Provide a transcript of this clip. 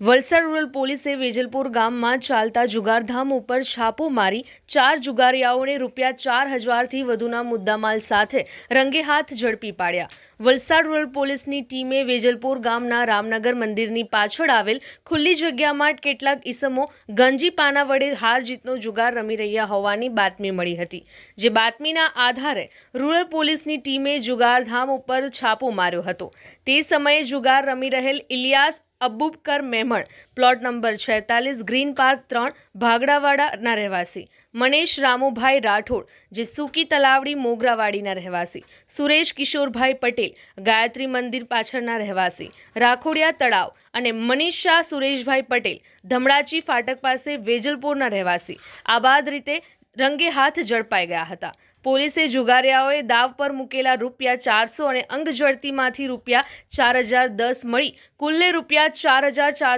Valsad rural પોલીસે વેજલપુર ગામમાં ચાલતા જુગારધામ ઉપર છાપો મારી ચાર જુગારીયાઓને રૂપિયા ચાર હજારથી વધુના મુદ્દામાલ સાથે રંગે હાથ ઝડપી પાડ્યા. વલસાડ રૂરલ પોલીસની ટીમે વેજલપુર ગામના રામનગર મંદિરની પાછળ આવેલ ખુલ્લી જગ્યામાં કેટલાક ઈસમો ગંજી પાના વડે હાર જીતનો જુગાર રમી રહ્યા હોવાની બાતમી મળી હતી. જે બાતમીના આધારે રૂરલ પોલીસની ટીમે જુગારધામ ઉપર છાપો માર્યો હતો. તે સમયે જુગાર રમી રહેલ ઇલિયાસ અબુબકર મેમણ. પ્લોટ નંબર છેતાલીસ ગ્રીન પાર્ક ત્રણ, ભાગડાવાડાના રહેવાસી. મનીષ રામુભાઈ રાઠોડ, જે સૂકી તલાવડી મોગરાવાડીના રહેવાસી. સુરેશ કિશોરભાઈ પટેલ, ગાયત્રી મંદિર પાછળના રહેવાસી. રાખોડિયા તળાવ અને મનીષ શાહ સુરેશભાઈ પટેલ, ધમડાચી ફાટક પાસે વેજલપુરના રહેવાસી. આબાદ રીતે રંગે હાથ ઝડપાઈ ગયા હતા. પોલીસે જુગારિયાઓએ દાવ પર મૂકેલા રૂપિયા ચારસો અને અંગ ઝડતીમાંથી રૂપિયા ચાર હજાર દસ મળી. કુલ્લે રૂપિયા ચાર હજાર ચારસો